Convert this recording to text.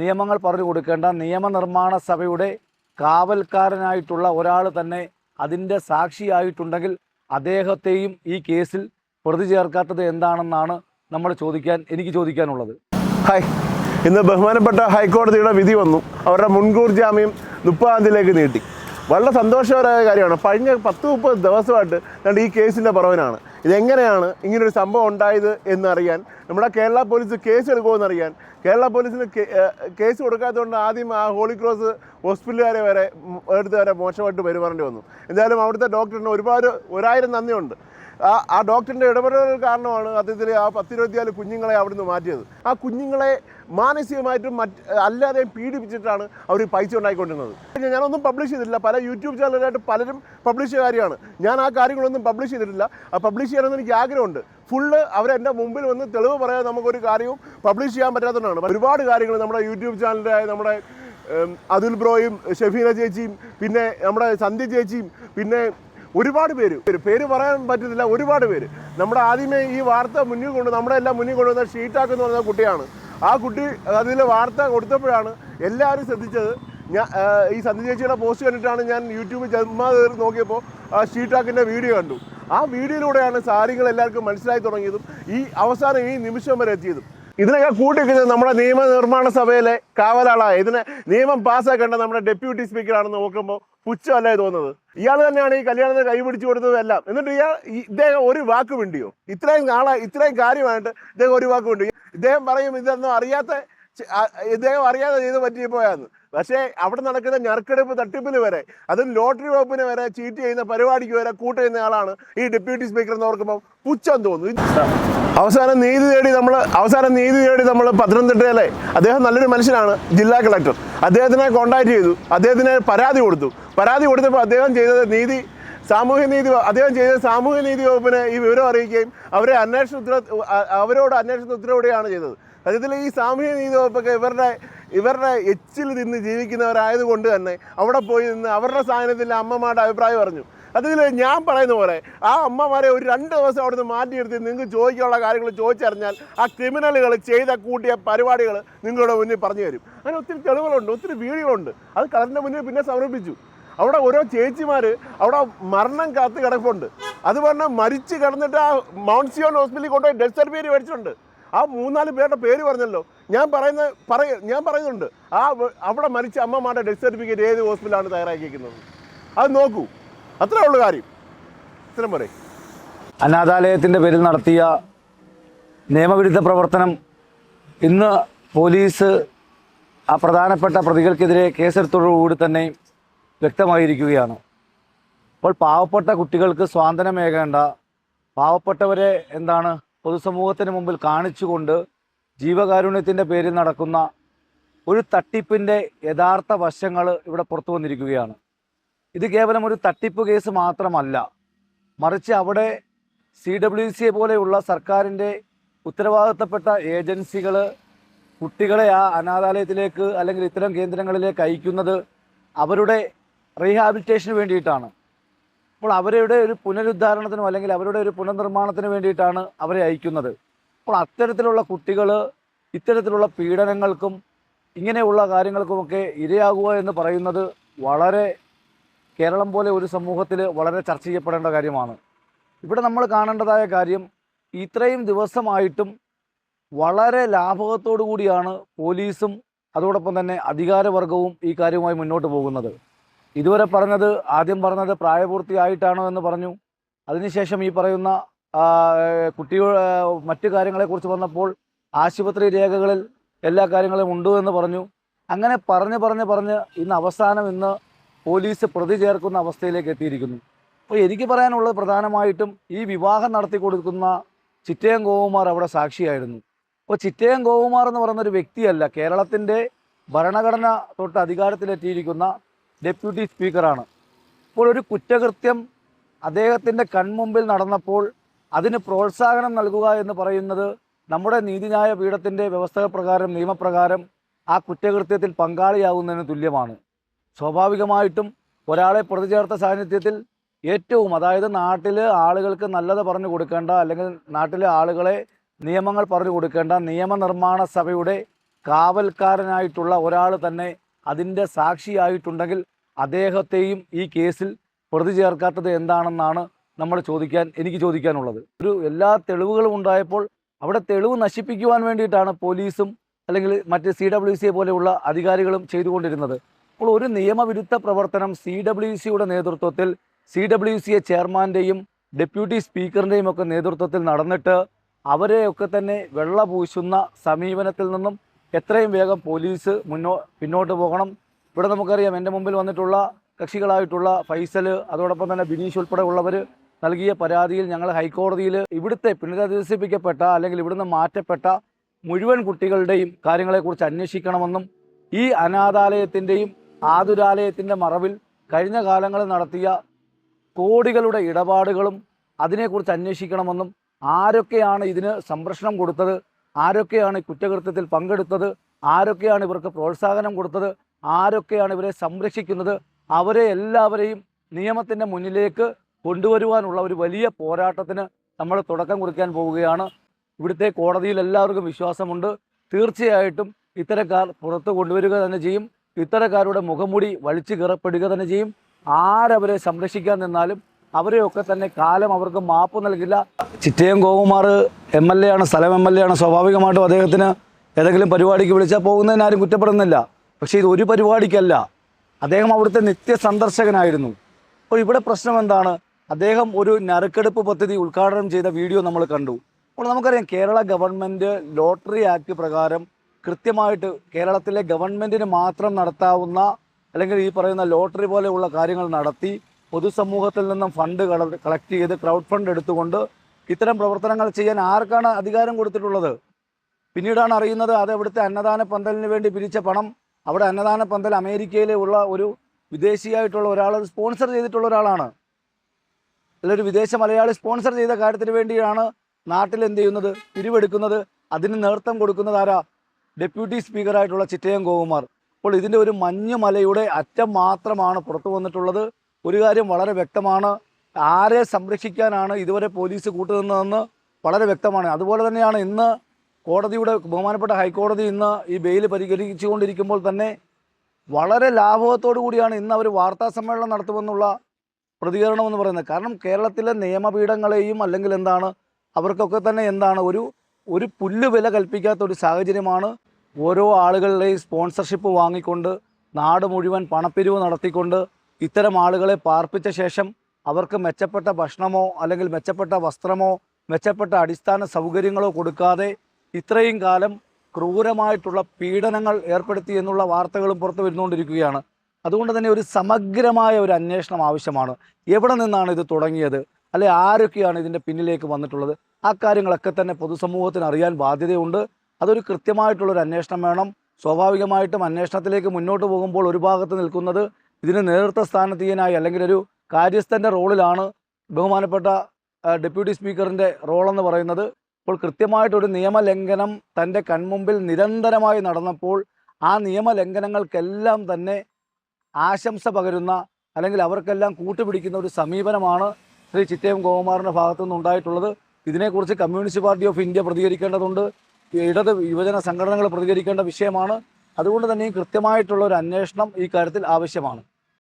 നിയമങ്ങൾ പറഞ്ഞു കൊടുക്കേണ്ട നിയമനിർമ്മാണ സഭയുടെ കാവൽക്കാരനായിട്ടുള്ള ഒരാൾ തന്നെ അതിന്റെ സാക്ഷിയായിട്ടുണ്ടെങ്കിൽ അദ്ദേഹത്തെയും ഈ കേസിൽ പ്രതി ചേർക്കാത്തത് എന്താണെന്നാണ് നമ്മൾ ചോദിക്കാൻ എനിക്ക് ചോദിക്കാനുള്ളത്. ഹായ്. ഇന്ന് ബഹുമാനപ്പെട്ട ഹൈക്കോടതിയുടെ വിധി വന്നു. അവരുടെ മുൻകൂർ ജാമ്യം മുപ്പതാം തീയതിയിലേക്ക് നീട്ടി. വളരെ സന്തോഷകരമായ കാര്യമാണ്. കഴിഞ്ഞ പത്ത് മുപ്പത് ദിവസമായിട്ട് ഞാൻ ഈ കേസിന്റെ പുറവിനാണ്. ഇതെങ്ങനെയാണ് ഇങ്ങനൊരു സംഭവം ഉണ്ടായത് എന്നറിയാൻ നമ്മുടെ കേരള പോലീസ് കേസ് എടുക്കുമെന്നറിയാൻ കേരള പോലീസിന് കേസ് കൊടുക്കാത്തതുകൊണ്ട് ആദ്യം ആ ഹോളി ക്രോസ് ഹോസ്പിറ്റലുകാരെ വരെ എടുത്ത് വരെ മോശമായിട്ട് പെരുമാറേണ്ടി വന്നു. എന്തായാലും അവിടുത്തെ ഡോക്ടറിന് ഒരുപാട് ഒരായിരം നന്ദിയുണ്ട്. ആ ഡോക്ടറിന്റെ ഇടപെടലുകൾ കാരണമാണ് അദ്ദേഹത്തിന് ആ പത്തിരുപത്തിനാല് കുഞ്ഞുങ്ങളെ അവിടുന്ന് മാറ്റിയത്. ആ കുഞ്ഞുങ്ങളെ മാനസികമായിട്ടും മറ്റ് അല്ലാതെയും പീഡിപ്പിച്ചിട്ടാണ് അവർ പൈസ ഉണ്ടായിക്കൊണ്ടിരുന്നത്. ഞാനൊന്നും പബ്ലിഷ് ചെയ്തിട്ടില്ല. പല യൂട്യൂബ് ചാനലായിട്ട് പലരും പബ്ലിഷ് ചെയ്ത കാര്യമാണ് ഞാൻ ആ കാര്യങ്ങളൊന്നും പബ്ലിഷ് ചെയ്തിട്ടില്ല. ആ പബ്ലിഷ് ചെയ്യണമെന്ന് എനിക്ക് ആഗ്രഹമുണ്ട്. ഫുള്ള് അവരെന്റെ മുമ്പിൽ വന്ന് തെളിവ് പറയാൻ നമുക്കൊരു കാര്യവും പബ്ലിഷ് ചെയ്യാൻ പറ്റാത്തതുകൊണ്ടാണ്. ഒരുപാട് കാര്യങ്ങൾ നമ്മുടെ യൂട്യൂബ് ചാനലിലായ നമ്മുടെ അതുൽ ബ്രോയും ഷെഫീന ചേച്ചിയും പിന്നെ നമ്മുടെ സന്ധ്യ ചേച്ചിയും പിന്നെ ഒരുപാട് പേര്. പേര് പറയാൻ പറ്റുന്നില്ല ഒരുപാട് പേര്. നമ്മുടെ ആദ്യമേ ഈ വാർത്ത മുന്നിൽ കൊണ്ട് നമ്മുടെ എല്ലാം മുന്നിൽ കൊണ്ടുവന്ന ഷീറ്റാക്ക് എന്ന് പറഞ്ഞ കുട്ടിയാണ്. ആ കുട്ടി അതിൽ വാർത്ത കൊടുത്തപ്പോഴാണ് എല്ലാവരും ശ്രദ്ധിച്ചത്. ഞാൻ ഈ സന്ധി ചേച്ചിയുടെ പോസ്റ്റ് കണ്ടിട്ടാണ് ഞാൻ യൂട്യൂബ് ജന്മാ കയറി നോക്കിയപ്പോൾ ആ ഷീറ്റാക്കിന്റെ വീഡിയോ കണ്ടു. ആ വീഡിയോയിലൂടെയാണ് കാര്യങ്ങൾ എല്ലാവർക്കും മനസ്സിലായി തുടങ്ങിയതും ഈ അവസാനം ഈ നിമിഷം വരെ എത്തിയതും. ഇതിനൊക്കെ കൂട്ടിക്കുന്നത് നമ്മുടെ നിയമനിർമ്മാണ സഭയിലെ കാവലാളായ ഇതിനെ നിയമം പാസ്സാക്കേണ്ട നമ്മുടെ ഡെപ്യൂട്ടി സ്പീക്കറാണെന്ന് നോക്കുമ്പോൾ പുച്ഛമല്ലേ തോന്നുന്നത്? ഇയാൾ തന്നെയാണ് ഈ കല്യാണത്തിന് കൈപിടിച്ചു കൊടുത്തത് എല്ലാം. എന്നിട്ട് ഇയാൾ ഇദ്ദേഹം ഒരു വാക്ക് വേണ്ടിയോ ഇത്രയും നാളെ ഇത്രയും കാര്യമായിട്ട് ഇദ്ദേഹം ഒരു വാക്ക് വേണ്ടി ഇദ്ദേഹം പറയും ഇതൊന്നും അറിയാത്ത ഇദ്ദേഹം അറിയാതെ ചെയ്ത് പറ്റിപ്പോയാന്ന്. പക്ഷേ അവിടെ നടക്കുന്ന ഞെറുക്കെടുപ്പ് തട്ടിപ്പിന് വരെ അതും ലോട്ടറി വകുപ്പിന് വരെ ചീറ്റ് ചെയ്യുന്ന പരിപാടിക്ക് വരെ കൂട്ട് ചെയ്യുന്ന ആളാണ് ഈ ഡെപ്യൂട്ടി സ്പീക്കർ എന്ന് ഓർക്കുമ്പോൾ പുച്ഛം തോന്നുന്നു. അവസാനം നീതി തേടി നമ്മൾ അവസാനം നീതി തേടി നമ്മൾ പത്തനംതിട്ടയിലെ അദ്ദേഹം നല്ലൊരു മനുഷ്യനാണ് ജില്ലാ കളക്ടർ. അദ്ദേഹത്തിനെ കോൺടാക്ട് ചെയ്തു അദ്ദേഹത്തിന് പരാതി കൊടുത്തു. പരാതി കൊടുത്തപ്പോൾ അദ്ദേഹം ചെയ്തത് നീതി സാമൂഹ്യ നീതി അദ്ദേഹം ചെയ്ത സാമൂഹ്യ നീതി വകുപ്പിനെ ഈ വിവരം അറിയിക്കുകയും അവരെ അന്വേഷണ ഉത്തര അവരോട് അന്വേഷണ ഉത്തരവിടുകയാണ് ചെയ്തത്. സത്യത്തിൽ ഈ സാമൂഹ്യ നീതി വകുപ്പൊക്കെ ഇവരുടെ ഇവരുടെ എച്ചിൽ നിന്ന് ജീവിക്കുന്നവരായതുകൊണ്ട് തന്നെ അവിടെ പോയി നിന്ന് അവരുടെ സാധനത്തിൽ അമ്മമാരുടെ അഭിപ്രായം പറഞ്ഞു അതിൽ ഞാൻ പറയുന്ന പോലെ ആ അമ്മമാരെ ഒരു രണ്ട് ദിവസം അവിടുന്ന് മാറ്റിയെടുത്ത് നിങ്ങൾക്ക് ചോദിക്കാനുള്ള കാര്യങ്ങൾ ചോദിച്ചറിഞ്ഞാൽ ആ ക്രിമിനലുകൾ ചെയ്ത കൂട്ടിയ പരിപാടികൾ നിങ്ങളുടെ മുന്നിൽ പറഞ്ഞു തരും. അങ്ങനെ ഒത്തിരി തെളിവുകളുണ്ട് ഒത്തിരി വീഡിയോകളുണ്ട്. അത് കളറിന്റെ മുന്നിൽ പിന്നെ സമർപ്പിച്ചു. അവിടെ ഓരോ ചേച്ചിമാർ അവിടെ മരണം കാത്ത് കിടപ്പുണ്ട്. അത് പറഞ്ഞാൽ മരിച്ച് കിടന്നിട്ട് ആ മൗണ്ട് സിയോൺ ഹോസ്പിറ്റലിൽ കൊണ്ടുപോയി ഡെത്ത് സർട്ടിഫിക്കറ്റ് മേടിച്ചിട്ടുണ്ട്. ആ മൂന്നാൽ പേരുടെ പേര് പറഞ്ഞല്ലോ. ഞാൻ പറയുന്ന പറയ ഞാൻ പറയുന്നുണ്ട്. ആ അവിടെ മരിച്ച അമ്മമാരുടെ ഡെത്ത് സർട്ടിഫിക്കറ്റ് ഏത് ഹോസ്പിറ്റലാണ് തയ്യാറാക്കിയിരിക്കുന്നത്? അത് നോക്കൂ. അത്രേ ഉള്ളൂ കാര്യം. ഇത്രയും പറയും. അനാഥാലയത്തിന്റെ പേരിൽ നടത്തിയ നിയമവിരുദ്ധ പ്രവർത്തനം ഇന്ന് പോലീസ് ആ പ്രധാനപ്പെട്ട പ്രതികൾക്കെതിരെ കേസെടുത്തോടുകൂടി തന്നെ വ്യക്തമായിരിക്കുകയാണ്. അപ്പോൾ പാവപ്പെട്ട കുട്ടികൾക്ക് സ്വാതന്ത്ര്യമേകേണ്ട പാവപ്പെട്ടവരെ എന്താണ് പൊതുസമൂഹത്തിന് മുമ്പിൽ കാണിച്ചുകൊണ്ട് ജീവകാരുണ്യത്തിന്റെ പേരിൽ നടക്കുന്ന ഒരു തട്ടിപ്പിന്റെ യഥാർത്ഥ വശങ്ങൾ ഇവിടെ പുറത്തു വന്നിരിക്കുകയാണ്. ഇത് കേവലം ഒരു തട്ടിപ്പ് കേസ് മാത്രമല്ല മറിച്ച് അവിടെ സി ഡബ്ല്യു സി പോലെയുള്ള സർക്കാരിന്റെ ഉത്തരവാദിത്തപ്പെട്ട ഏജൻസികൾ കുട്ടികളെ ആ അനാഥാലയത്തിലേക്ക് അല്ലെങ്കിൽ ഇത്തരം കേന്ദ്രങ്ങളിലേക്ക് അയക്കുന്നത് അവരുടെ റീഹാബിലിറ്റേഷന് വേണ്ടിയിട്ടാണ്. അപ്പോൾ അവരുടെ ഒരു പുനരുദ്ധാരണത്തിനും അല്ലെങ്കിൽ അവരുടെ ഒരു പുനർനിർമ്മാണത്തിന് വേണ്ടിയിട്ടാണ് അവരെ അയക്കുന്നത്. അപ്പോൾ അത്തരത്തിലുള്ള കുട്ടികൾ ഇത്തരത്തിലുള്ള പീഡനങ്ങൾക്കും ഇങ്ങനെയുള്ള കാര്യങ്ങൾക്കുമൊക്കെ ഇരയാകുക എന്ന് പറയുന്നത് വളരെ കേരളം പോലെ ഒരു സമൂഹത്തിൽ വളരെ ചർച്ച ചെയ്യപ്പെടേണ്ട കാര്യമാണ്. ഇവിടെ നമ്മൾ കാണേണ്ടതായ കാര്യം ഇത്രയും ദിവസമായിട്ടും വളരെ ലാഭകത്തോടു കൂടിയാണ് പോലീസും അതോടൊപ്പം തന്നെ അധികാരവർഗവും ഈ കാര്യവുമായി മുന്നോട്ട് പോകുന്നത്. ഇതുവരെ പറഞ്ഞത് ആദ്യം പറഞ്ഞത് പ്രായപൂർത്തിയായിട്ടാണോ എന്ന് പറഞ്ഞു. അതിനുശേഷം ഈ പറയുന്ന കുട്ടികൾ മറ്റു കാര്യങ്ങളെക്കുറിച്ച് വന്നപ്പോൾ ആശുപത്രി രേഖകളിൽ എല്ലാ കാര്യങ്ങളും ഉണ്ട് എന്ന് പറഞ്ഞു. അങ്ങനെ പറഞ്ഞ് പറഞ്ഞ് പറഞ്ഞ് ഇന്ന് അവസാനം ഇന്ന് പോലീസ് പ്രതി ചേർക്കുന്ന അവസ്ഥയിലേക്ക് എത്തിയിരിക്കുന്നു. അപ്പോൾ എനിക്ക് പറയാനുള്ളത് പ്രധാനമായിട്ടും ഈ വിവാഹം നടത്തി കൊടുക്കുന്ന ചിറ്റയം ഗോകുമാർ അവിടെ സാക്ഷിയായിരുന്നു. അപ്പോൾ ചിറ്റയം ഗോകുമാർ എന്ന് പറയുന്ന ഒരു വ്യക്തിയല്ല കേരളത്തിന്റെ ഭരണഘടന തൊട്ട് അധികാരത്തിലെത്തിയിരിക്കുന്ന ഡെപ്യൂട്ടി സ്പീക്കറാണ്. അപ്പോൾ ഒരു കുറ്റകൃത്യം അദ്ദേഹത്തിന്റെ കൺമുമ്പിൽ നടന്നപ്പോൾ അതിന് പ്രോത്സാഹനം നൽകുക എന്ന് പറയുന്നത് നമ്മുടെ നീതിന്യായ പീഠത്തിന്റെ വ്യവസ്ഥ പ്രകാരം നിയമപ്രകാരം ആ കുറ്റകൃത്യത്തിൽ പങ്കാളിയാകുന്നതിന് തുല്യമാണ്. സ്വാഭാവികമായിട്ടും ഒരാളെ പ്രതി ചേർത്ത സാന്നിധ്യത്തിൽ ഏറ്റവും അതായത് നാട്ടിൽ ആളുകൾക്ക് നല്ലത് പറഞ്ഞു കൊടുക്കേണ്ട അല്ലെങ്കിൽ നാട്ടിലെ ആളുകളെ നിയമങ്ങൾ പറഞ്ഞു കൊടുക്കേണ്ട നിയമനിർമ്മാണ സഭയുടെ കാവൽക്കാരനായിട്ടുള്ള ഒരാൾ തന്നെ അതിന്റെ സാക്ഷിയായിട്ടുണ്ടെങ്കിൽ അദ്ദേഹത്തെയും ഈ കേസിൽ പ്രതി ചേർക്കാത്തത് എന്താണെന്നാണ് നമ്മൾ ചോദിക്കാൻ എനിക്ക് ചോദിക്കാനുള്ളത്. ഒരു എല്ലാ തെളിവുകളും ഉണ്ടായപ്പോൾ അവിടെ തെളിവ് നശിപ്പിക്കുവാൻ വേണ്ടിയിട്ടാണ് പോലീസും അല്ലെങ്കിൽ മറ്റ് സി ഡബ്ല്യു സിയെ പോലെയുള്ള അധികാരികളും ചെയ്തുകൊണ്ടിരുന്നത്. അപ്പോൾ ഒരു നിയമവിരുദ്ധ പ്രവർത്തനം സി ഡബ്ല്യു സിയുടെ നേതൃത്വത്തിൽ സി ഡബ്ല്യു സിയെ ചെയർമാന്റെയും ഡെപ്യൂട്ടി സ്പീക്കറിന്റെയും ഒക്കെ നേതൃത്വത്തിൽ നടന്നിട്ട് അവരെയൊക്കെ തന്നെ വെള്ള പൂശുന്ന സമീപനത്തിൽ നിന്നും എത്രയും വേഗം പോലീസ് മുന്നോ പിന്നോട്ട് പോകണം. ഇവിടെ നമുക്കറിയാം എന്റെ മുമ്പിൽ വന്നിട്ടുള്ള കക്ഷികളായിട്ടുള്ള ഫൈസൽ അതോടൊപ്പം തന്നെ ബിനീഷ് ഉൾപ്പെടെ ഉള്ളവർ നൽകിയ പരാതിയിൽ ഞങ്ങൾ ഹൈക്കോടതിയിൽ ഇവിടുത്തെ പുനരധിവസിപ്പിക്കപ്പെട്ട അല്ലെങ്കിൽ ഇവിടുന്ന് മാറ്റപ്പെട്ട മുഴുവൻ കുട്ടികളുടെയും കാര്യങ്ങളെക്കുറിച്ച് അന്വേഷിക്കണമെന്നും ഈ അനാഥാലയത്തിന്റെയും ആതുരാലയത്തിന്റെ മറവിൽ കഴിഞ്ഞ കാലങ്ങളിൽ നടത്തിയ കോടികളുടെ ഇടപാടുകളും അതിനെക്കുറിച്ച് അന്വേഷിക്കണമെന്നും ആരൊക്കെയാണ് ഇതിന് സംരക്ഷണം കൊടുത്തത് ആരൊക്കെയാണ് കുറ്റകൃത്യത്തിൽ പങ്കെടുത്തത് ആരൊക്കെയാണ് ഇവർക്ക് പ്രോത്സാഹനം കൊടുത്തത് ആരൊക്കെയാണ് ഇവരെ സംരക്ഷിക്കുന്നത് അവരെ എല്ലാവരെയും നിയമത്തിന്റെ മുന്നിലേക്ക് കൊണ്ടുവരുവാനുള്ള ഒരു വലിയ പോരാട്ടത്തിന് നമ്മൾ തുടക്കം കുറിക്കാൻ പോവുകയാണ്. ഇവിടുത്തെ കോടതിയിൽ എല്ലാവർക്കും വിശ്വാസമുണ്ട്. തീർച്ചയായിട്ടും ഇത്തരക്കാർ പുറത്ത് കൊണ്ടുവരിക തന്നെ ചെയ്യും. ഇത്തരക്കാരുടെ മുഖംമൂടി വലിച്ചു കീറപ്പെടുക തന്നെ ചെയ്യും. ആരവരെ സംരക്ഷിക്കാൻ നിന്നാലും അവരെയൊക്കെ തന്നെ കാലം അവർക്ക് മാപ്പ് നൽകില്ല. Chittayam Gokumar M L A ആണ് സ്ഥലം എം എൽ എ ആണ്. സ്വാഭാവികമായിട്ടും അദ്ദേഹത്തിന് ഏതെങ്കിലും പരിപാടിക്ക് വിളിച്ചാൽ പോകുന്നതിന് ആരും കുറ്റപ്പെടുന്നില്ല. പക്ഷേ ഇത് ഒരു പരിപാടിക്കല്ല. അദ്ദേഹം അവിടുത്തെ നിത്യ സന്ദർശകനായിരുന്നു അപ്പോൾ ഇവിടെ പ്രശ്നം എന്താണ്? അദ്ദേഹം ഒരു നറുക്കെടുപ്പ് പദ്ധതി ഉദ്ഘാടനം ചെയ്ത വീഡിയോ നമ്മൾ കണ്ടു. അപ്പോൾ നമുക്കറിയാം കേരള ഗവൺമെന്റ് ലോട്ടറി ആക്ട് പ്രകാരം കൃത്യമായിട്ട് കേരളത്തിലെ ഗവൺമെന്റിന് മാത്രം നടത്താവുന്ന അല്ലെങ്കിൽ ഈ പറയുന്ന ലോട്ടറി പോലെയുള്ള കാര്യങ്ങൾ നടത്തി പൊതുസമൂഹത്തിൽ നിന്നും ഫണ്ട് കളക്ട് ചെയ്ത് ക്രൗഡ് ഫണ്ട് എടുത്തുകൊണ്ട് ഇത്തരം പ്രവർത്തനങ്ങൾ ചെയ്യാൻ ആർക്കാണ് അധികാരം കൊടുത്തിട്ടുള്ളത്? പിന്നീടാണ് അറിയുന്നത് അത് അവിടുത്തെ അന്നദാന പന്തലിന് വേണ്ടി പിരിച്ച പണം അവിടെ അന്നദാന പന്തൽ അമേരിക്കയിലെ ഉള്ള ഒരു വിദേശിയായിട്ടുള്ള ഒരാൾ സ്പോൺസർ ചെയ്തിട്ടുള്ള ഒരാളാണ്. അല്ലൊരു വിദേശ മലയാളി സ്പോൺസർ ചെയ്ത കാര്യത്തിന് വേണ്ടിയാണ് നാട്ടിൽ എന്ത് ചെയ്യുന്നത്? പിരിവെടുക്കുന്നത്. അതിന് നേതൃത്വം കൊടുക്കുന്നത് ആരാ? ഡെപ്യൂട്ടി സ്പീക്കറായിട്ടുള്ള ചിറ്റയം ഗോകുമാർ. അപ്പോൾ ഇതിന്റെ ഒരു മഞ്ഞുമലയുടെ അറ്റം മാത്രമാണ് പുറത്തു വന്നിട്ടുള്ളത്. ഒരു കാര്യം വളരെ വ്യക്തമാണ്. ആരെ സംരക്ഷിക്കാനാണ് ഇതുവരെ പോലീസ് കൂട്ടുനിന്നതെന്ന് വളരെ വ്യക്തമാണ്. അതുപോലെ തന്നെയാണ് ഇന്ന് കോടതിയുടെ ബഹുമാനപ്പെട്ട ഹൈക്കോടതി ഇന്ന് ഈ ബെയിൽ പരിഗണിച്ചുകൊണ്ടിരിക്കുമ്പോൾ തന്നെ വളരെ ലാഭവത്തോടു കൂടിയാണ് ഇന്ന് അവർ വാർത്താ സമ്മേളനം നടത്തുമെന്നുള്ള പ്രതികരണം എന്ന് പറയുന്നത്. കാരണം കേരളത്തിലെ നിയമപീഠങ്ങളെയും അല്ലെങ്കിൽ എന്താണ് അവർക്കൊക്കെ തന്നെ എന്താണ് ഒരു ഒരു പുല്ല് വില കൽപ്പിക്കാത്ത ഒരു സാഹചര്യമാണ് ഓരോ ആളുകളുടെയും സ്പോൺസർഷിപ്പ് വാങ്ങിക്കൊണ്ട് നാട് മുഴുവൻ പണപ്പിരിവ് നടത്തിക്കൊണ്ട് ഇത്തരം ആളുകളെ പാർപ്പിച്ച ശേഷം അവർക്ക് മെച്ചപ്പെട്ട ഭക്ഷണമോ അല്ലെങ്കിൽ മെച്ചപ്പെട്ട വസ്ത്രമോ മെച്ചപ്പെട്ട അടിസ്ഥാന സൗകര്യങ്ങളോ കൊടുക്കാതെ ഇത്രയും കാലം ക്രൂരമായിട്ടുള്ള പീഡനങ്ങൾ ഏർപ്പെടുത്തി എന്നുള്ള വാർത്തകളും പുറത്തു വരുന്നുകൊണ്ടിരിക്കുകയാണ്. അതുകൊണ്ട് തന്നെ ഒരു സമഗ്രമായ ഒരു അന്വേഷണം ആവശ്യമാണ്. എവിടെ നിന്നാണ് ഇത് തുടങ്ങിയത്? അല്ലെ ആരൊക്കെയാണ് ഇതിന്റെ പിന്നിലേക്ക് വന്നിട്ടുള്ളത്? ആ കാര്യങ്ങളൊക്കെ തന്നെ പൊതുസമൂഹത്തിന് അറിയാൻ ബാധ്യതയുണ്ട്. അതൊരു കൃത്യമായിട്ടുള്ളൊരു അന്വേഷണം വേണം. സ്വാഭാവികമായിട്ടും അന്വേഷണത്തിലേക്ക് മുന്നോട്ട് പോകുമ്പോൾ ഒരു ഭാഗത്ത് നിൽക്കുന്നത് ഇതിന് നേതൃത്വ സ്ഥാനത്തീയനായി അല്ലെങ്കിൽ ഒരു കാര്യസ്ഥന്റെ റോളിലാണ് ബഹുമാനപ്പെട്ട ഡെപ്യൂട്ടി സ്പീക്കറിന്റെ റോളെന്ന് പറയുന്നത്. അപ്പോൾ കൃത്യമായിട്ടൊരു നിയമലംഘനം തന്റെ കൺമുമ്പിൽ നിരന്തരമായി നടന്നപ്പോൾ ആ നിയമലംഘനങ്ങൾക്കെല്ലാം തന്നെ ആശംസ പകരുന്ന അല്ലെങ്കിൽ അവർക്കെല്ലാം കൂട്ടുപിടിക്കുന്ന ഒരു സമീപനമാണ് ശ്രീ ചിറ്റയം ഗോകുമാറിന്റെ ഭാഗത്തു നിന്നുണ്ടായിട്ടുള്ളത് ഇതിനെക്കുറിച്ച് കമ്മ്യൂണിസ്റ്റ് പാർട്ടി ഓഫ് ഇന്ത്യ പ്രതികരിക്കേണ്ടതുണ്ട്. ഇടത് യുവജന സംഘടനകൾ പ്രതികരിക്കേണ്ട വിഷയമാണ്. അതുകൊണ്ട് തന്നെ കൃത്യമായിട്ടുള്ള ഒരു അന്വേഷണം ഈ കാര്യത്തിൽ ആവശ്യമാണ്.